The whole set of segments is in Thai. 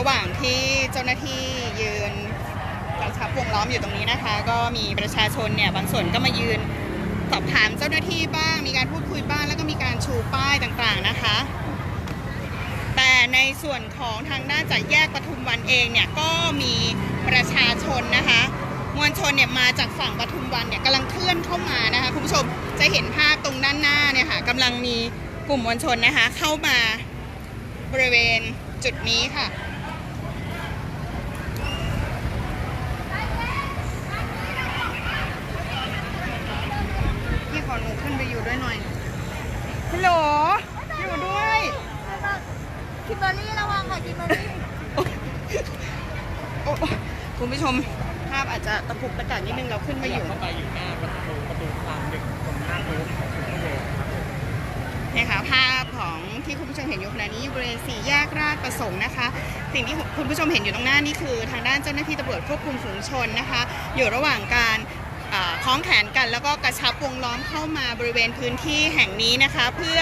ระหว่างที่เจ้าหน้าที่ยืนกระชับวงล้อมอยู่ตรงนี้นะคะ ก็มีประชาชนเนี่ยบางส่วนก็มายืนสอบถามเจ้าหน้าที่บ้าง มีการพูดคุยบ้างแล้วก็มีการชูป้ายต่างๆนะคะ แต่ในส่วนของทางด้านจากแยกปทุมวันเองเนี่ยก็มีประชาชนนะคะ มวลชนเนี่ยมาจากฝั่งปทุมวันเนี่ยกำลังเคลื่อนเข้ามานะคะคุณผู้ชมจะเห็นภาพตรงด้านหน้าเนี่ยค่ะกำลังมีกลุ่มมวลชนนะคะเข้ามาบริเวณจุดนี้ค่ะ พี่ขอหนูขึ้นไปอยู่ด้วยหน่อยฮัลโหลอยู่ด้วย คิมเบอร์รี่ระวังค่ะคิมเบอร์รี่ โอ้ คุณผู้ชมภาพอาจจะตะปุกตะกักนิดนึงเราขึ้นมาอยู่เข้าไปอยู่หน้าประตูประตูคลามหนึ่งตรงหน้าโต๊ะของสุนทรเดชครับนะคะภาพของที่คุณผู้ชมเห็นอยู่ขณะนี้อยู่บริเวณสี่แยกราชประสงค์นะคะ สิ่งที่คุณผู้ชมเห็นอยู่ตรงหน้านี่คือ ทางด้านเจ้าหน้าที่ตำรวจควบคุมฝูงชนนะคะ อยู่ระหว่างการอ่าคล้องแขนกันแล้วก็กระชับวงล้อมเข้ามาบริเวณพื้นที่แห่งนี้นะคะ เพื่อ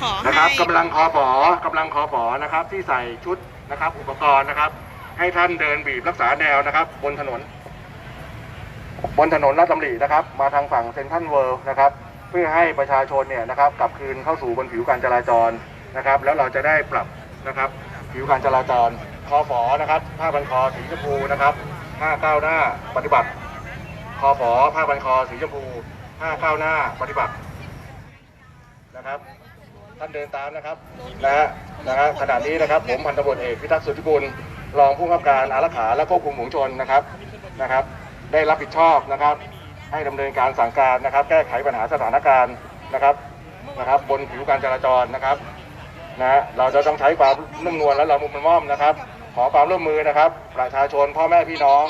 ขอนะคให้รับกำลังคอฝอกำลังคอฝอนะครับที่ใส่ชุดนะครับอุปกรณ์นะครับ ให้ท่านเดินบีบรักษาแนวนะครับ บนถนน บนถนนลาดตำรินะครับ มาทางฝั่งเซนทรัลเวิลด์นะครับ เพื่อให้ประชาชนเนี่ยนะครับกลับคืนเข้าสู่บนผิวการจราจรนะครับ แล้วเราจะได้ปรับนะครับ ผิวการจราจรคอฝอนะครับผ้าพันคอสีชมพูนะครับห้าก้าวหน้าปฏิบัติคอฝอผ้าพันคอสีชมพูห้าก้าวหน้าปฏิบัตินะครับท่านเดินตามนะครับนะฮะนะฮะขณะนี้นะครับ ผมพันตำรวจเอกพิทักษ์สุทธิกุล รองผู้กำกับการอารักขาและควบคุมฝูงชนนะครับนะครับ ได้รับผิดชอบนะครับ ให้ดำเนินการสั่งการนะครับ แก้ไขปัญหาสถานการณ์นะครับนะครับ บนผิวการจราจรนะครับนะฮะเราจะต้องใช้ความนุ่มนวลและละมุนละม่อมนะครับ ขอความร่วมมือนะครับ ประชาชนพ่อแม่พี่น้อง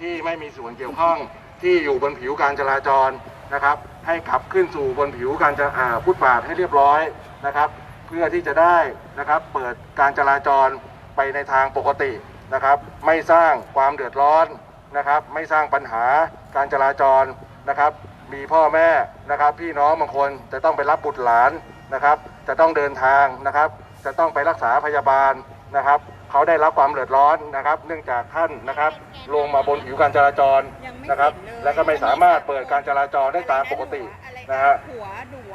ที่ไม่มีส่วนเกี่ยวข้องที่อยู่บนผิวการจราจรนะครับ ให้ขับขึ้นสู่บนผิวการจะอ่าฟุตบาทให้เรียบร้อยนะครับ เพื่อที่จะได้นะครับเปิดการจราจร ไปในทางปกตินะครับ ไม่สร้างความเดือดร้อนนะครับ ไม่สร้างปัญหาการจราจรนะครับ มีพ่อแม่นะครับ พี่น้องบางคนจะต้องไปรับบุตรหลานนะครับ จะต้องเดินทางนะครับ จะต้องไปรักษาพยาบาลนะครับ เขาได้รับความเดือดร้อนนะครับ เนื่องจากท่านนะครับ ลงมาบนผิวการจราจรนะครับ และก็ไม่สามารถเปิดการจราจรได้ตามปกตินะฮะ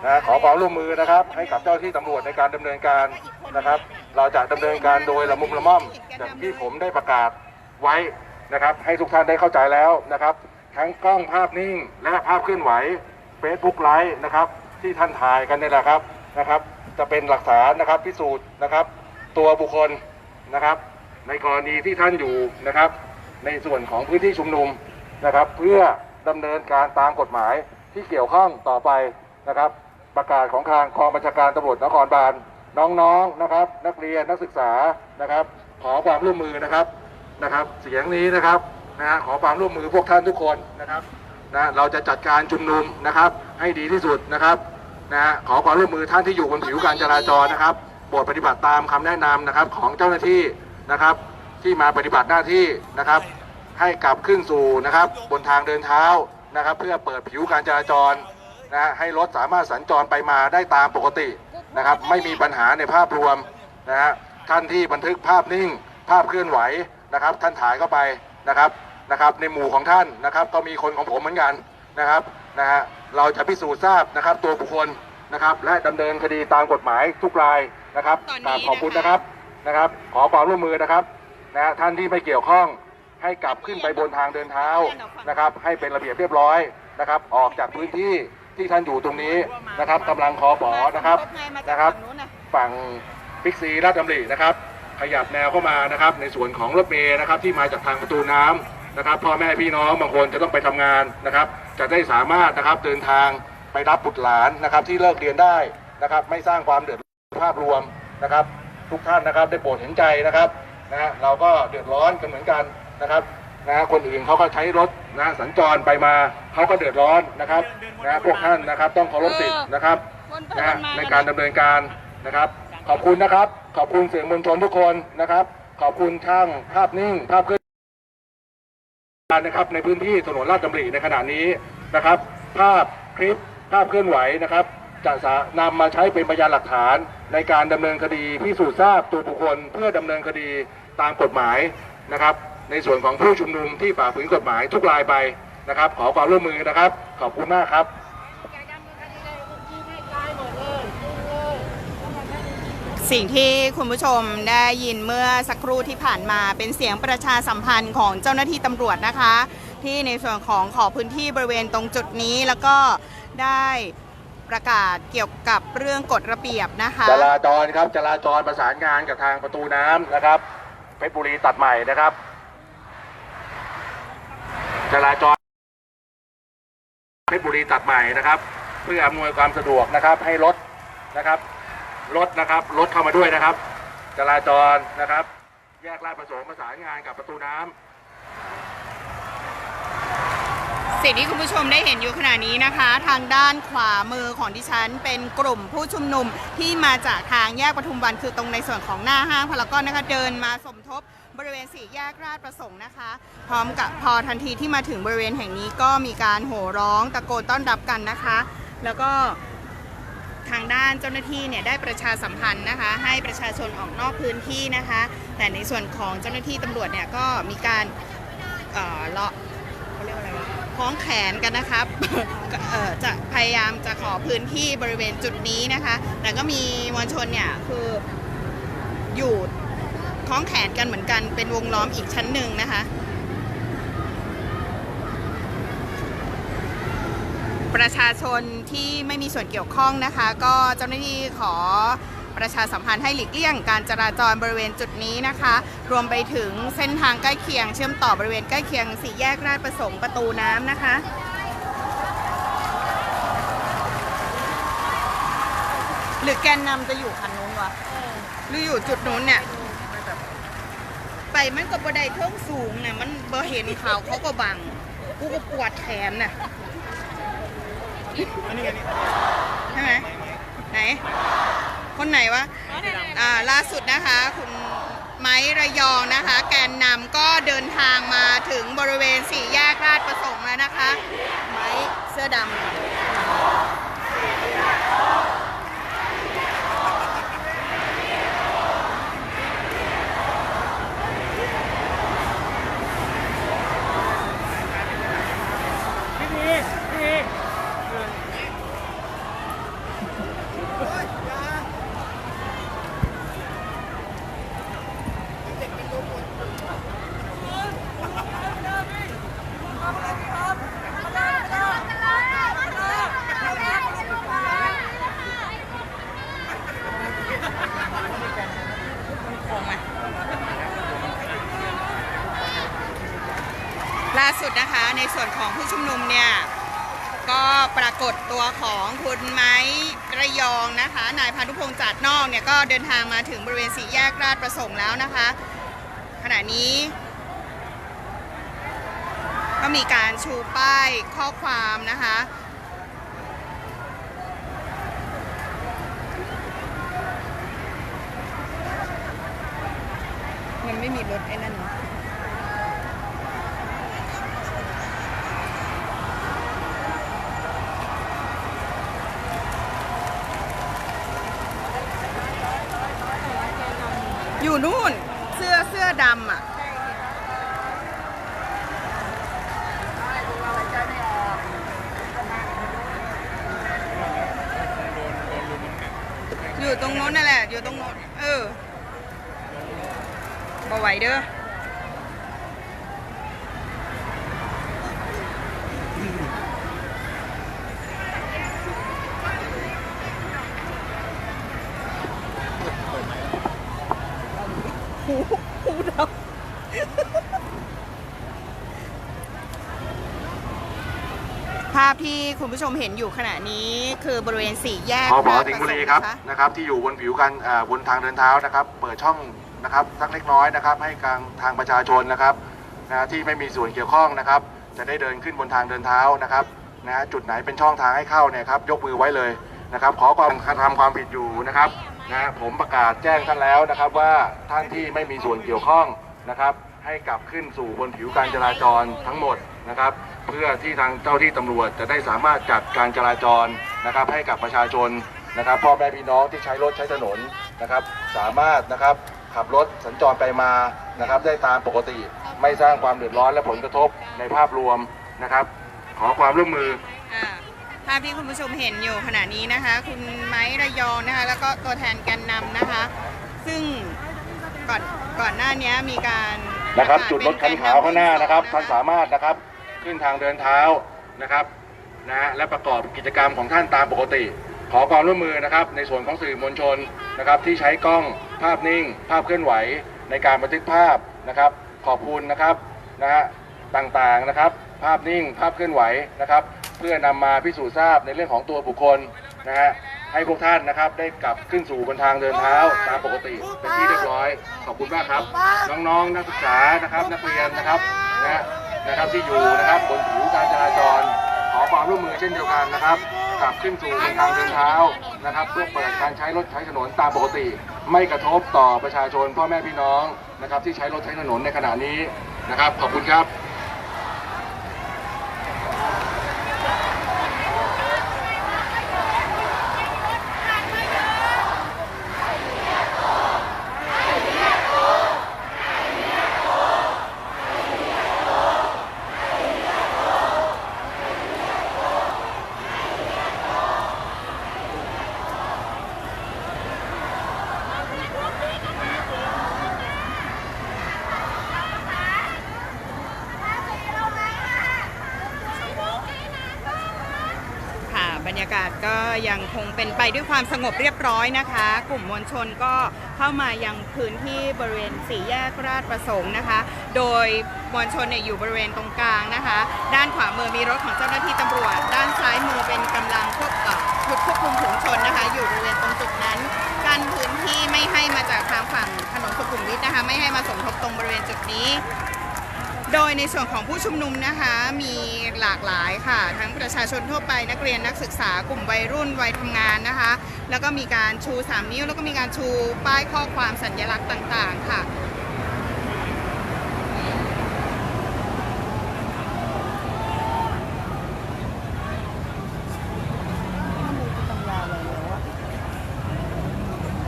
นะขอความร่วมมือนะครับ ให้กับเจ้าหน้าที่ตำรวจในการดำเนินการนะครับ เราจะดำเนินการโดยละมุมละม่อมอย่างที่ผมได้ประกาศไว้นะครับ ให้ทุกท่านได้เข้าใจแล้วนะครับ ทั้งกล้องภาพนิ่งและภาพเคลื่อนไหว Facebook ไลฟ์นะครับ ที่ท่านถ่ายกันนี่แหละครับนะครับ จะเป็นหลักฐานนะครับพิสูจน์นะครับ ตัวบุคคลนะครับ ในกรณีที่ท่านอยู่นะครับ ในส่วนของพื้นที่ชุมนุมนะครับ เพื่อดำเนินการตามกฎหมายที่เกี่ยวข้องต่อไปนะครับ ประกาศของทางกองบัญชาการตำรวจนครบาล น้องๆนะครับ นักเรียนนักศึกษานะครับ ขอความร่วมมือนะครับนะครับ เสียงนี้นะครับนะฮะขอความร่วมมือพวกท่านทุกคนนะครับนะเราจะจัดการชุมนุมนะครับ ให้ดีที่สุดนะครับนะฮะขอความร่วมมือท่านที่อยู่บนผิวการจราจรนะครับโปรดปฏิบัติตามคำแนะนำนะครับของเจ้าหน้าที่นะครับ ที่มาปฏิบัติหน้าที่นะครับ ให้กลับขึ้นสู่นะครับ บนทางเดินเท้านะครับ เพื่อเปิดผิวการจราจรนะฮะให้รถสามารถสัญจรไปมาได้ตามปกติ นะครับ ไม่มีปัญหาในภาพรวมนะฮะท่านที่บันทึกภาพนิ่ง ภาพเคลื่อนไหวนะครับ ท่านถ่ายเข้าไปนะครับนะครับ ในหมู่ของท่านนะครับ ก็มีคนของผมเหมือนกันนะครับนะฮะเราจะพิสูจน์ทราบนะครับ ตัวบุคคลนะครับ และดำเนินคดีตามกฎหมายทุกรายนะครับตอนนี้กราบขอบคุณนะคะนะครับนะครับ ขอความร่วมมือนะครับนะฮะท่านที่ไม่เกี่ยวข้องให้กลับขึ้นไปบนทางเดินเท้านะครับ ให้เป็นระเบียบเรียบร้อยนะครับ ออกจากพื้นที่ ที่ท่านอยู่ตรงนี้นะครับกำลังคอปอนะครับนะครับฝั่งพิกซีราชดำรินะครับ ขยับแนวเข้ามานะครับ ในส่วนของรถเมย์นะครับ ที่มาจากทางประตูน้ำนะครับพ่อแม่พี่น้องบางคนจะต้องไปทำงานนะครับ จะได้สามารถนะครับเดินทางไปรับบุตรหลานนะครับ ที่เลิกเรียนได้นะครับ ไม่สร้างความเดือดร้อนภาพรวมนะครับ ทุกท่านนะครับได้โปรดเห็นใจนะครับนะเราก็เดือดร้อนกันเหมือนกันนะครับ นะฮะคนอื่นเขาก็ใช้รถนะสัญจรไปมาเขาก็เดือดร้อนนะครับนะพวกท่านนะครับต้องเคารพสิทธิ์นะครับคนไปนะคฮะนมาในการดำเนินการนะครับ ขอบคุณนะครับ ขอบคุณสื่อมวลชนทุกคนนะครับ ขอบคุณช่างภาพนิ่งภาพเคลื่อนนะครับในพื้นที่ถนนลาดดำริในขณะนี้นะครับ ภาพคลิปภาพเคลื่อนไหวนะครับจะสานำมาใช้เป็นพยานหลักฐานในการดำเนินคดีพิสูจน์ทราบตัวบุคคลเพื่อดำเนินคดีตามกฎหมายนะครับ ในส่วนของผู้ชุมนุมที่ฝ่าฝืนกฎหมายทุกรายไปนะครับ ขอความร่วมมือนะครับ ขอบคุณมากครับสิ่งที่คุณผู้ชมได้ยินเมื่อสักครู่ที่ผ่านมาเป็นเสียงประชาสัมพันธ์ของเจ้าหน้าที่ตำรวจนะคะ ที่ในส่วนของขอพื้นที่บริเวณตรงจุดนี้แล้วก็ได้ประกาศเกี่ยวกับเรื่องกฎระเบียบนะคะจราจรครับจราจรประสานงานกับทางประตูน้ำนะครับเพชรบุรีตัดใหม่นะครับ จราจรเพชรบุรีตัดใหม่นะครับ เพื่ออำนวยความสะดวกนะครับ ให้รถนะครับรถนะครับรถเข้ามาด้วยนะครับ จราจรนะครับ แยกลาดประสงค์ประสานงานกับประตูน้ำสิ่งที่คุณผู้ชมได้เห็นอยู่ขณะนี้นะคะ ทางด้านขวามือของดิฉัน เป็นกลุ่มผู้ชุมนุมที่มาจากทางแยกปทุมวันคือตรงในส่วนของหน้าห้างพารากอนนะคะเดินมาสมทบ บริเวณสี่แยกราชประสงค์นะคะ พร้อมกับพอทันทีที่มาถึงบริเวณแห่งนี้ก็มีการโห่ร้องตะโกนต้อนรับกันนะคะ แล้วก็ทางด้านเจ้าหน้าที่เนี่ยได้ประชาสัมพันธ์นะคะ ให้ประชาชนออกนอกพื้นที่นะคะ แต่ในส่วนของเจ้าหน้าที่ตำรวจเนี่ยก็มีการเอ่อเลาะเขาเรียกว่าอะไรวะคล้องแขนกันนะครับเอ่อจะพยายามจะขอพื้นที่บริเวณจุดนี้นะคะ แต่ก็มีมวลชนเนี่ยคืออยู่ ล้องแขนกันเหมือนกันเป็นวงล้อมอีกชั้นหนึ่งนะคะ ประชาชนที่ไม่มีส่วนเกี่ยวข้องนะคะ ก็เจ้าหน้าที่ขอประชาสัมพันธ์ให้หลีกเลี่ยงการจราจรบริเวณจุดนี้นะคะ รวมไปถึงเส้นทางใกล้เคียง เชื่อมต่อบริเวณใกล้เคียงสี่แยกราชประสงค์ประตูน้ำนะคะหรือแกนนำจะอยู่คันนู้นวะหรืออยู่จุดนู้นเนี่ย มันก็บ่ได้เทิงสูงเนี่ยมันบ่เห็นเขาเขาก็บัง กูก็ปวดแขนน่ะใช่ไหมไหน คนไหนวะอ่าล่าสุดนะคะ คุณไม้ระยองนะคะ แกนนำก็เดินทางมาถึงบริเวณสี่แยกราชประสงค์แล้วนะคะ ไม้เสื้อดำ พี่พีพี่พี ออกมาล่า สุดนะคะ ในส่วนของผู้ชุมนุมเนี่ย ก็ปรากฏตัวของคุณไม้ระยองนะคะ นายพานุพงษ์จัดนอกเนี่ยก็เดินทางมาถึงบริเวณสี่แยกราชประสงค์แล้วนะคะ ขณะนี้ ก็มีการชูป้ายข้อความนะคะมันไม่มีรถไอ้นั่นเนอะ อยู่นู่น เสื้อเสื้อดำอะ อยู่ตรงโน้นนั่นแหละ อยู่ตรงโน้น เออบ่ไหวเด้อ หูหูดับ ภาพที่คุณผู้ชมเห็นอยู่ขณะนี้คือบริเวณสี่แยกพอพอราชสิงห์บุรีปะสงครับนะะนะครับ ที่อยู่บนผิวกันอ่าบนทางเดินเท้านะครับ เปิดช่องนะครับสักเล็กน้อยนะครับ ให้กลางทางประชาชนนะครับนะที่ไม่มีส่วนเกี่ยวข้องนะครับ จะได้เดินขึ้นบนทางเดินเท้านะครับนะฮะจุดไหนเป็นช่องทางให้เข้าเนี่ยครับยกมือไว้เลยนะครับ ขอความทำความผิดอยู่นะครับนะผมประกาศแจ้งท่านแล้วนะครับว่าท่านที่ไม่มีส่วนเกี่ยวข้องนะครับ ให้กลับขึ้นสู่บนผิวการจราจรทั้งหมด นะครับ เพื่อที่ทางเจ้าที่ตำรวจจะได้สามารถจัดการจราจรนะครับ ให้กับประชาชนนะครับพ่อแม่พี่น้องที่ใช้รถใช้ถนนนะครับ สามารถนะครับขับรถสัญจรไปมานะครับ ได้ตามปกติไม่สร้างความเดือดร้อนและผลกระทบในภาพรวมนะครับ ขอความร่วมมืออ่าภาพที่คุณผู้ชมเห็นอยู่ขณะนี้นะคะ คุณไม้ระยองนะคะ แล้วก็ตัวแทนแกนนำนะคะ ซึ่งก่อนก่อนหน้านี้มีการนะครับปะกศจุดรถคันขาวข้างหน้านะครับท่านสามารถนะครับ ขึ้นทางเดินเท้านะครับนะฮะและประกอบกิจกรรมของท่านตามปกติ ขอความร่วมมือนะครับ ในส่วนของสื่อมวลชนนะครับ ที่ใช้กล้องภาพนิ่ง ภาพเคลื่อนไหว ในการบันทึกภาพนะครับ ขอบคุณนะครับนะฮะต่างๆนะครับ ภาพนิ่ง ภาพเคลื่อนไหวนะครับ เพื่อนำมาพิสูจน์ทราบในเรื่องของตัวบุคคลนะฮะให้พวกท่านนะครับได้กลับขึ้นสู่บนทางเดินเท้าตามปกติเป็นที่เรียบร้อย ขอบคุณมากครับ น้องๆนักศึกษานะครับนักเรียนนะครับนะ นะครับที่อยู่นะครับบนผิวการจราจร ขอความร่วมมือเช่นเดียวกันนะครับกลับขึ้นสู่บนทางเดินเท้านะครับ เพื่อเปิดการใช้รถใช้ถนนตามปกติ ไม่กระทบต่อประชาชนพ่อแม่พี่น้องนะครับที่ใช้รถใช้ถนนในขณะนี้นะครับ ขอบคุณครับ บรรยากาศก็ยังคงเป็นไปด้วยความสงบเรียบร้อยนะคะ กลุ่มมวลชนก็เข้ามายังพื้นที่บริเวณสี่แยกราชประสงค์นะคะ โดยมวลชนเนี่ยอยู่บริเวณตรงกลางนะคะ ด้านขวามือมีรถของเจ้าหน้าที่ตำรวจ ด้านซ้ายมือเป็นกำลังควบเอ่อชุดควบคุมฝูงชนนะคะ อยู่บริเวณตรงจุดนั้นกันพื้นที่ไม่ให้มาจากทางฝั่งถนนสุขุมวิทนะคะ ไม่ให้มาสมทบตรงบริเวณจุดนี้ โดยในส่วนของผู้ชุมนุมนะคะมีหลากหลายค่ะ ทั้งประชาชนทั่วไปนักเรียนนักศึกษากลุ่มวัยรุ่นวัยทำงานนะคะ แล้วก็มีการชู 3 นิ้ว แล้วก็มีการชูป้ายข้อความสัญลักษณ์ต่างๆค่ะ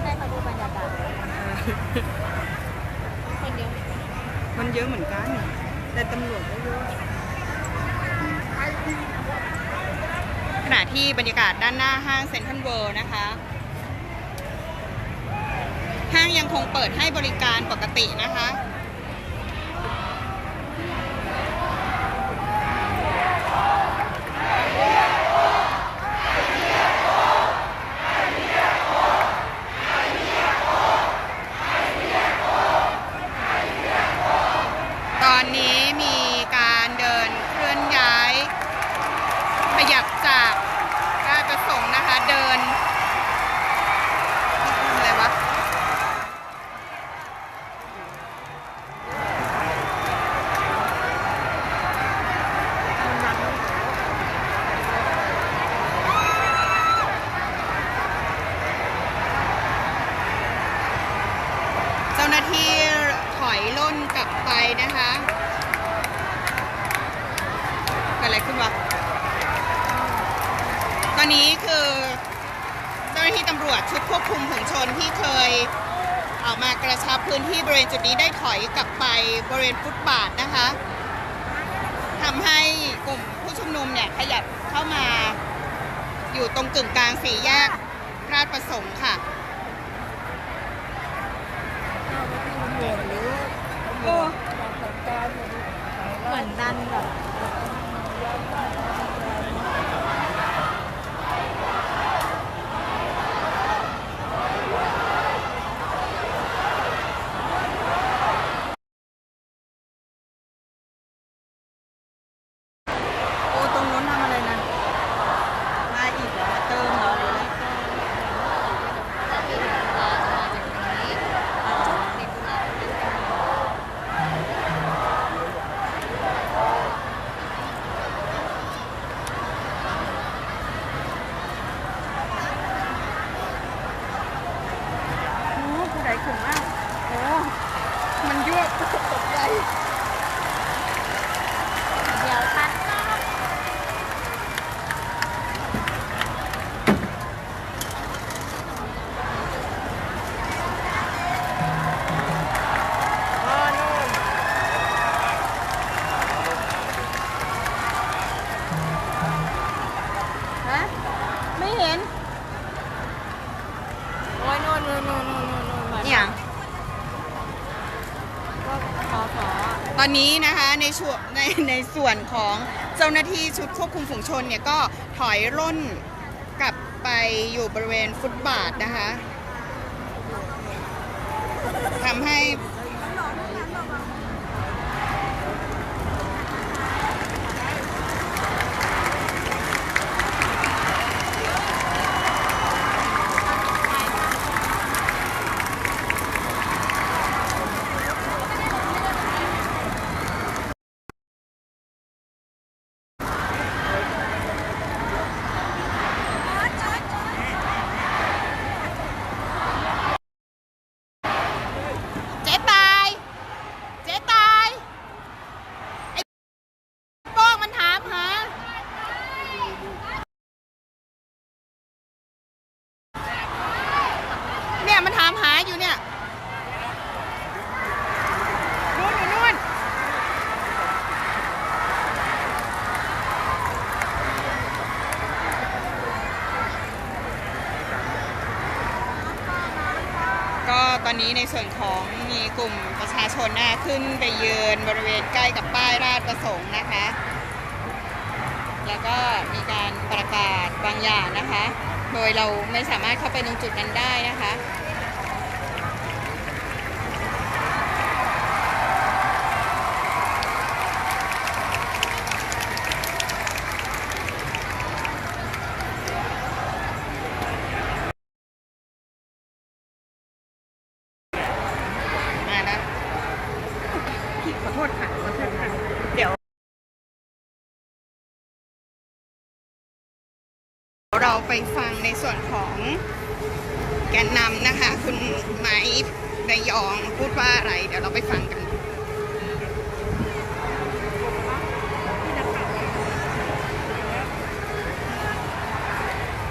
ได้มาดูบรรยากาศคนเยอะมันเยอะเหมือนกัน แต่ตำรวจก็เยอะขณะที่บรรยากาศด้านหน้าห้างเซ็นทรัลเวิลด์นะคะ ห้างยังคงเปิดให้บริการปกตินะคะ ตอนนี้มีการเดินเคลื่อนย้าย ขยับจากราชประสงค์นะคะ เดินอะไรวะ เจ้าหน้าที่ถอยล่นกลับไปนะคะเกิดอะไรขึ้นวะ ตอนนี้คือเจ้าหน้าที่ตำรวจชุดควบคุมฝูงชนที่เคยออกมากระชับพื้นที่บริเวณจุดนี้ได้ถอยกลับไปบริเวณฟุตบาทนะคะทำให้กลุ่มผู้ชุมนุมเนี่ยขยับเข้ามาอยู่ตรงกึ่งกลางสี่แยก ราชประสงค์ค่ะโอ้เหมือนดันแบบ โอ้ตรงนู้นทำอะไรนะ มาอีกเหรอมาเติมเหรอหรืออะไรโอ้ผู้ใดขึ้นมาก โอ้ มันยั่ว ต ในช่วงในในส่วนของเจ้าหน้าที่ชุดควบคุมฝูงชนเนี่ยก็ถอยร่นกลับไปอยู่บริเวณฟุตบาทนะคะทำให้ เจ๊ตาย เจ๊ตาย ไอ้โป้งมันถามหา เนี่ยมันถามหาอยู่เนี่ย นู่นอยู่นู่น ก็ตอนนี้ ในส่วนของมีกลุ่มประชาชนนะคะขึ้นไปยืนบริเวณใกล้กับป้ายราชประสงค์นะคะ แล้วก็มีการประกาศบางอย่างนะคะ โดยเราไม่สามารถเข้าไปตรงจุดนั้นได้นะคะ มานะขอ โทษค่ะขอโทษค่ะเดี๋ยว เราไปฟังในส่วนของแกนนำนะคะ คุณไม้ระยองพูดว่าอะไร เดี๋ยวเราไปฟังกัน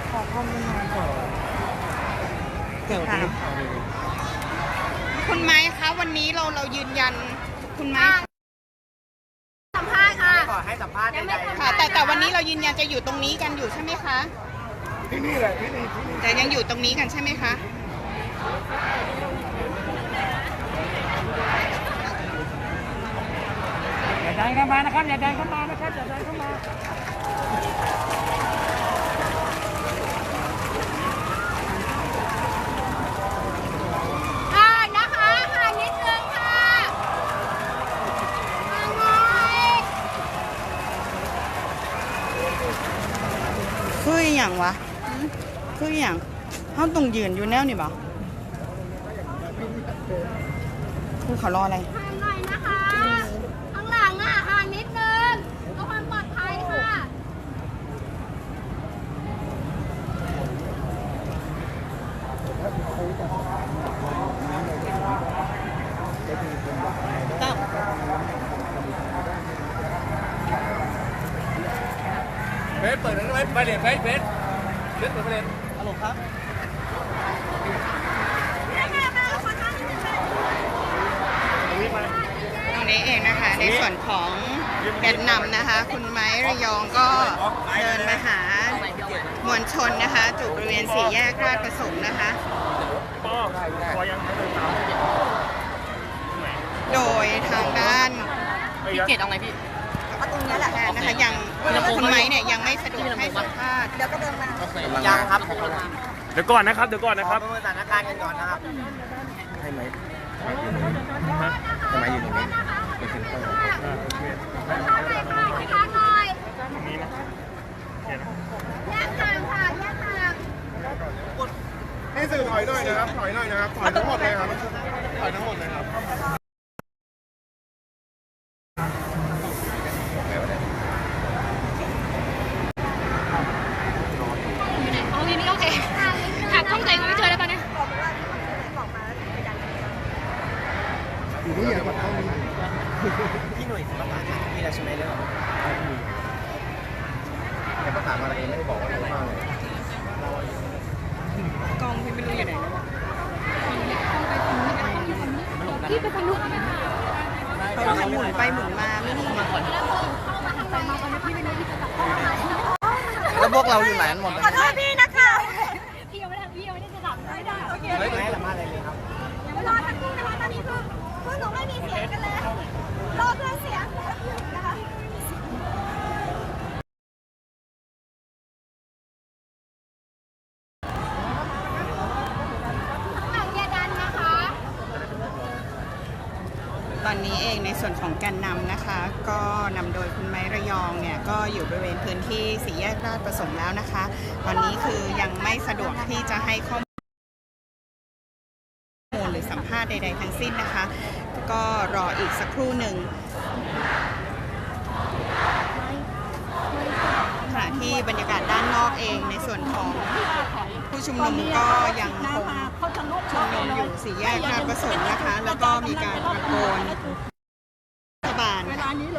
ขอข้อมูลหน่อยเกี่ยวกับข่าวเลยคุณไม้คะวันนี้เราเรายืนยัน คุณไม้สัมภาษณ์ค่ะ ขอให้สัมภาษณ์ใดๆค่ะ แต่แต่วันนี้เรายืนยันจะอยู่ตรงนี้กันอยู่ใช่ไหมคะที่นี่แหละที่นี่ที่นี่แต่ยังอยู่ตรงนี้กันใช่ไหมคะอย่าดันเข้ามานะครับอย่าดันเข้ามานะครับอย่าดันเข้ามา ค่ะนะคะค่ะนิดนึงค่ะยังไง คื ออย่างวะคืออย่างเขาต้องยืนอยู่แนวนี่บ่คือเขารออะไร ทางหน่อยนะคะ ข้างหลังอะห่างนิดนึงเพื่อความปลอดภัยค่ะ เฟสเปิดนั้นไว้ไปเรียนเฟสเฟสเฟสเปิดไปเรียนฮัลโหลครับตรงนี้เองนะคะ ในส่วนของแกนนำนะคะ คุณไม้ระยองก็เดินมาหามวลชนนะคะจุดบริเวณสี่แยกราชประสงค์นะคะป้อพอยังไม่เดินตามโดยทางด้านพี่เกดเอาไงพี่ตรง นี้แหละนะคะยังคุณไม้เนี่ยยังไม่สะดวกให้สัมภาษณ์ยังครับเดี๋ยวก่อนนะครับเดี๋ยวก่อนนะครับประเมินสถานการณ์กันก่อนนะครับให้ไหมทำไมอยู่ตรงนี้เป็นเซ็นเตอร์ข้างในค่ะข้างหน่อยตรงนี้นะแยกทางค่ะแยกทางนี่สื่อถอยหน่อยนะครับถอยหน่อยนะครับถอยทั้งหมดเลยครับถอยทั้งหมดเลยครับ โอเคนี่โอเคหากล้องใจก็ไม่เจอแล้วตอนนี้ พี่หน่วยประกาศมีอะไรใช่ไหมเรื่องแต่ประกาศมาอะไรไม่ได้บอกว่าเยอะมากเลย กล้องพี่ไม่รู้อยู่ไหน พี่ไปทางนู้น เขาหมุนไปหมุนมาไม่นิ่งอะ แล้วพว กเราอยู่ไหนกันหมดเลยขอโทษพี่นะคะพี่ยังไม่ได้พี่ยังไม่ได้จะดับไม่ได้โอเคเฮ้ยไม่ให้สัมภาษณ์อะไรเลยครับยังไม่รอทันทีนะคะตอนนี้คือพวกหนูไม่มีเสียงกันแล้วรอเพื่อนเสียงนะคะข้างหลังอย่าดันนะคะตอนนี้เองในส่วนของแการนำนะคะ ก็นำโดยคุณไม้ระยองเนี่ย ก็อยู่บริเวณพื้น ที่สี่แยกราชประสงค์แล้วนะคะ ตอนนี้คือยังไม่สะดวกที่จะให้ข้อมูลหรือสัมภาษณ์ใด ๆ ทั้งสิ้นนะคะ ก็รออีกสักครู่หนึ่งขณะที่บรรยากาศด้านนอกเองในส่วนของผู้ชุมนุมก็ยังคงชุมนุมอยู่สี่แยกราชประสงค์นะคะ แล้วก็มีการตะโกนรัฐบาลพี่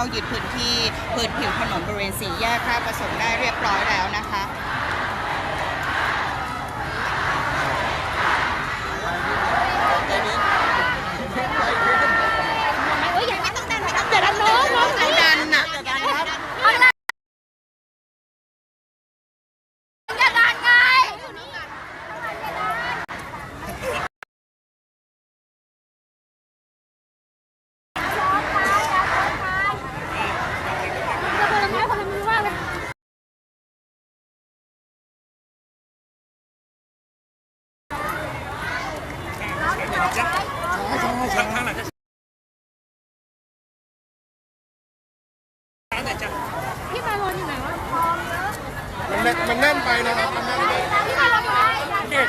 เข้ายึดพื้นที่พื้นผิวถนนบริเวณสี่แยกราประสงค์ได้เรียบร้อยแล้วนะคะ เฮ้ยยังไม่ต้องดันไม่ต้องดันน้องน้อง ดันน่ะ อะไรอย่าดันไง พี่มาโรนอยู่ไหนวะมันแน่นมันแน่นไปนะครับมันแน่นไป พี่มาลงไปเกต